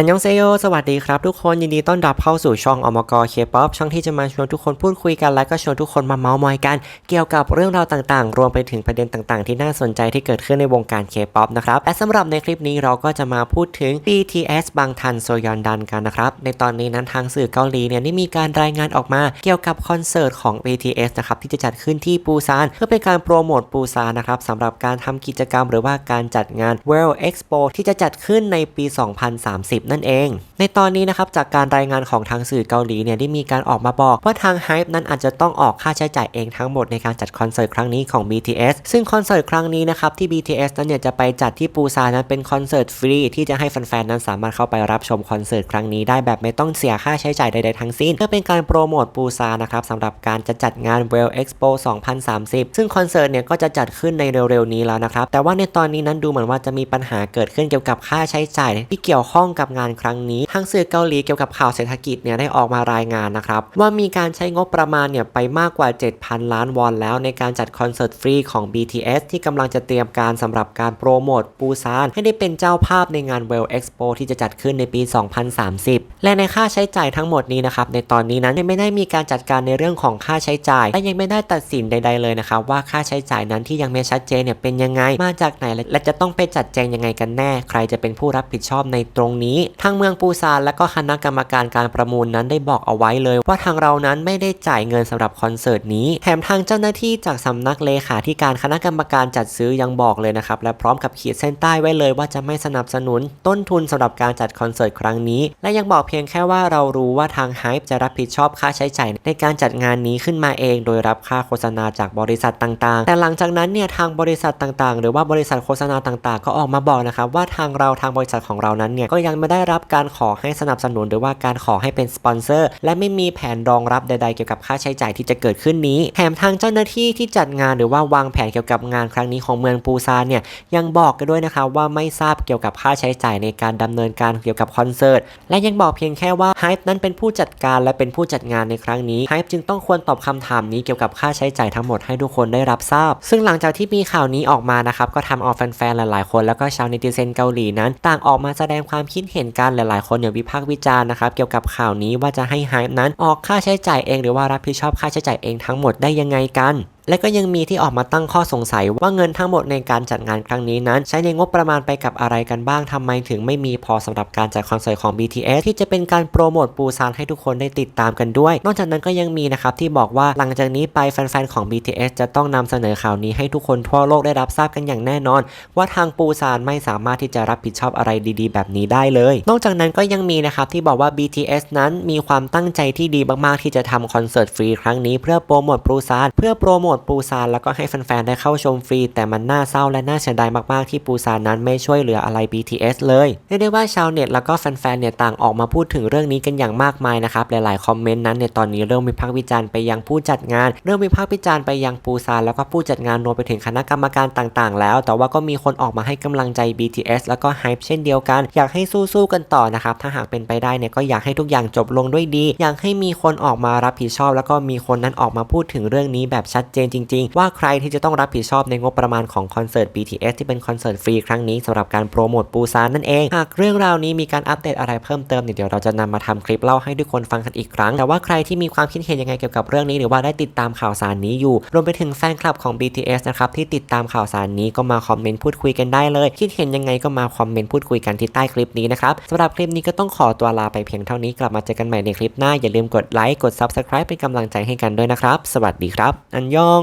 อันยองเซโย สวัสดีครับทุกคน ยินดีต้อนรับเข้าสู่ช่องอมกเคป๊อปช่องที่จะมาชวนทุกคนพูดคุยกันและก็ชวนทุกคนมาเมาส์มอยกัน เกี่ยวกับเรื่องราวต่างๆ รวมไปถึงประเด็นต่างๆ ที่น่าสนใจที่เกิดขึ้นในวงการเคป๊อปนะครับ และสำหรับในคลิปนี้เราก็จะมาพูดถึง BTS บางทันโซยอนดันกันนะครับ ในตอนนี้นั้นทางสื่อเกาหลีเนี่ยได้มีการรายงานออกมา เกี่ยวกับคอนเสิร์ตของ BTS นะครับที่จะจัดขึ้นที่ปูซานเพื่อเป็นการโปรโมทปูซานนะครับสำหรับการทำกิจกรรมหรือว่าการจัดงาน World Expo ที่จะจัดขึ้นในปี 2030นั่นเอง ในตอนนี้นะครับจากการรายงานของทางสื่อเกาหลีเนี่ยได้มีการออกมาบอกว่าทาง Hype นั้นอาจจะต้องออกค่าใช้จ่ายเองทั้งหมดในการจัดคอนเสิร์ตครั้งนี้ของ BTS ซึ่งคอนเสิร์ตครั้งนี้นะครับที่ BTS นั้นเนี่ยจะไปจัดที่ปูซานนั้นเป็นคอนเสิร์ตฟรีที่จะให้แฟนๆนั้นสามารถเข้าไปรับชมคอนเสิร์ตครั้งนี้ได้แบบไม่ต้องเสียค่าใช้จ่ายใดๆทั้งสิ้นเพื่อเป็นการโปรโมทปูซานนะครับสำหรับการจะจัดงาน World Expo 2030 ซึ่งคอนเสิร์ตเนี่ยก็จะจัดขึ้นในเร็วๆนี้แล้วนะครับแต่ว่าในตอนนี้นั้นดูเหมือนว่าจะมีปัญหาเกิดขึ้นเกี่ยวกับค่าใช้จ่ายที่เกี่ยวข้องกับงานครั้งนี้ ทางสื่อเกาหลีเกี่ยวกับข่าวเศรษฐกิจเนี่ยได้ออกมารายงานนะครับว่ามีการใช้งบประมาณเนี่ยไปมากกว่า 7,000 ล้านวอนแล้วในการจัดคอนเสิร์ตฟรีของ BTS ที่กำลังจะเตรียมการสำหรับการโปรโมทปูซานให้ได้เป็นเจ้าภาพในงาน World Expo ที่จะจัดขึ้นในปี 2030 และในค่าใช้จ่ายทั้งหมดนี้นะครับในตอนนี้นั้นยังไม่ได้มีการจัดการในเรื่องของค่าใช้จ่ายและยังไม่ได้ตัดสินใด ๆเลยนะครับว่าค่าใช้จ่ายนั้นที่ยังไม่ชัดเจนเนี่ยเป็นยังไงมาจากไหนและจะต้องไปจัดแจงยังไงกันแน่ ใครจะเป็นผู้รับผิดชอบในตรงนี้ทางเมืองปูซานและก็คณะกรรมการการประมูลนั้นได้บอกเอาไว้เลย ว่าทางเรานั้นไม่ได้จ่ายเงินสำหรับคอนเสิร์ตนี้ แถมทางเจ้าหน้าที่จากสำนักเลขาธิการคณะกรรมการจัดซื้อยังบอกเลยนะครับและพร้อมกับขีดเส้นใต้ไว้เลยว่าจะไม่สนับสนุน ต้นทุนสำหรับการจัดคอนเสิร์ตครั้งนี้ และยังบอกเพียงแค่ว่าเรารู้ว่าทาง Hype จะรับผิดชอบค่าใช้จ่ายในการจัดงานนี้ขึ้นมาเอง โดยรับค่าโฆษณาจากบริษัทต่างๆ แต่หลังจากนั้นเนี่ยทางบริษัทต่างๆ หรือว่าบริษัทโฆษณาต่างๆ ก็ออกมาบอกนะครับว่าทางเราทางบริษัทของเรานั้นเนี่ยก็ยังไม่ได้รับการขอให้สนับสนุนหรือว่าการขอให้เป็นสปอนเซอร์ และไม่มีแผนรองรับใด ๆ เกี่ยวกับค่าใช้จ่ายที่จะเกิดขึ้นนี้แถมทางเจ้าหน้าที่ที่จัดงานหรือว่าวางแผนเกี่ยวกับงานครั้งนี้ของเมืองปูซานเนี่ยยังบอกกันด้วยนะครับว่าไม่ทราบเกี่ยวกับค่าใช้จ่ายในการดำเนินการเกี่ยวกับคอนเสิร์ตและยังบอกเพียงแค่ว่า Hype นั้นเป็นผู้จัดการและเป็นผู้จัดงานในครั้งนี้ Hype จึงต้องควรตอบคำถามนี้เกี่ยวกับค่าใช้จ่ายทั้งหมดให้ทุกคนได้รับทราบ ซึ่งหลังจากที่มีข่าวนี้ออกมานะครับก็ทำเอาแฟนๆหลายๆคน แล้วก็ชาวเนติเซนเกาหลีนั้น ต่างออกมาแสดงความคิดเห็น็นกันหลายๆ คนเนี่ยวิพากษ์วิจารณ์นะครับเกี่ยวกับข่าวนี้ว่าจะให้ไฮนั้นออกค่าใช้จ่ายเอง หรือว่ารับผิดชอบค่าใช้จ่ายเองทั้งหมดได้ยังไงกัน และก็ยังมีที่ออกมาตั้งข้อสงสัยว่าเงินทั้งหมดในการจัดงานครั้งนี้นั้น ใช้ในงบประมาณไปกับอะไรกันบ้างทำไมถึงไม่มีพอสำหรับการจัดคอนเสิร์ตของ BTS ที่จะเป็นการโปรโมทปูซานให้ทุกคนได้ติดตามกันด้วย นอกจากนั้นก็ยังมีนะครับที่บอกว่าหลังจากนี้ไปแฟนๆของ BTS จะต้องนำเสนอข่าวนี้ให้ทุกคนทั่วโลกได้รับทราบกันอย่างแน่นอน ว่าทางปูซานไม่สามารถที่จะรับผิดชอบอะไรดีๆ แบบนี้ได้เลย นอกจากนั้นก็ยังมีนะครับที่บอกว่า BTS นั้นมีความตั้งใจที่ดีมากๆที่จะทำคอนเสิร์ตฟรีครั้งนี้เพื่อโปรโมทปูซานเพื่อโปรโมทปูซานแล้วก็ให้แฟนๆ ได้เข้าชมฟรี แต่มันน่าเศร้าและน่าเสียดายมากๆ ที่ปูซานนั้นไม่ช่วยเหลืออะไร BTS เลยเรียกได้ว่าชาวเน็ตแล้วก็แฟนๆ เนี่ยต่างออกมาพูดถึงเรื่องนี้กันอย่างมากมายนะครับ หลายๆ คอมเมนต์นั้นในตอนนี้เริ่มวิพากษ์วิจารณ์ไปยังผู้จัดงาน เริ่มวิพากษ์วิจารณ์ไปยังปูซานแล้วก็ผู้จัดงานรวมไปถึงคณะกรรมการต่างๆ แล้ว แต่ว่าก็มีคนออกมาให้กำลังใจ BTS แล้วก็ Hype เช่นเดียวกัน อยากให้สู้ๆ กันต่อนะครับ ถ้าหากเป็นไปได้เนี่ยก็อยากให้ทุกอย่างจบลงด้วยดี อยากให้มีคนออกมารับผิดชอบ แล้วก็มีคนนั้นออกมาพูดถึงเรื่องนี้แบบชัดเจนจริง ๆ ว่าใครที่จะต้องรับผิดชอบในงบประมาณของคอนเสิร์ต BTS ที่เป็นคอนเสิร์ตฟรีครั้งนี้สำหรับการโปรโมทปูซานนั่นเองหากเรื่องราวนี้มีการอัปเดตอะไรเพิ่มเติมเนี่ยเดี๋ยวเราจะนำมาทำคลิปเล่าให้ทุกคนฟังกันอีกครั้ง แต่ว่าใครที่มีความคิดเห็นยังไงเกี่ยวกับเรื่องนี้หรือว่าได้ติดตามข่าวสารนี้อยู่ รวมไปถึงแฟนคลับของ BTS นะครับที่ติดตามข่าวสารนี้ก็มาคอมเมนต์พูดคุยกันได้เลย คิดเห็นยังไงก็มาคอมเมนต์พูดคุยกันที่ใต้คลิปนี้นะครับสำหรับคลิปนี้ก็ต้องขอตัวลาไปเพียงเท่านี้กลับมาเจอกันใหม่ในคลิปหน้าอย่าลืมกดไลค์กด Subscribe เป็นกำลังใจให้กันด้วยนะครับ สวัสดีครับ อันยอง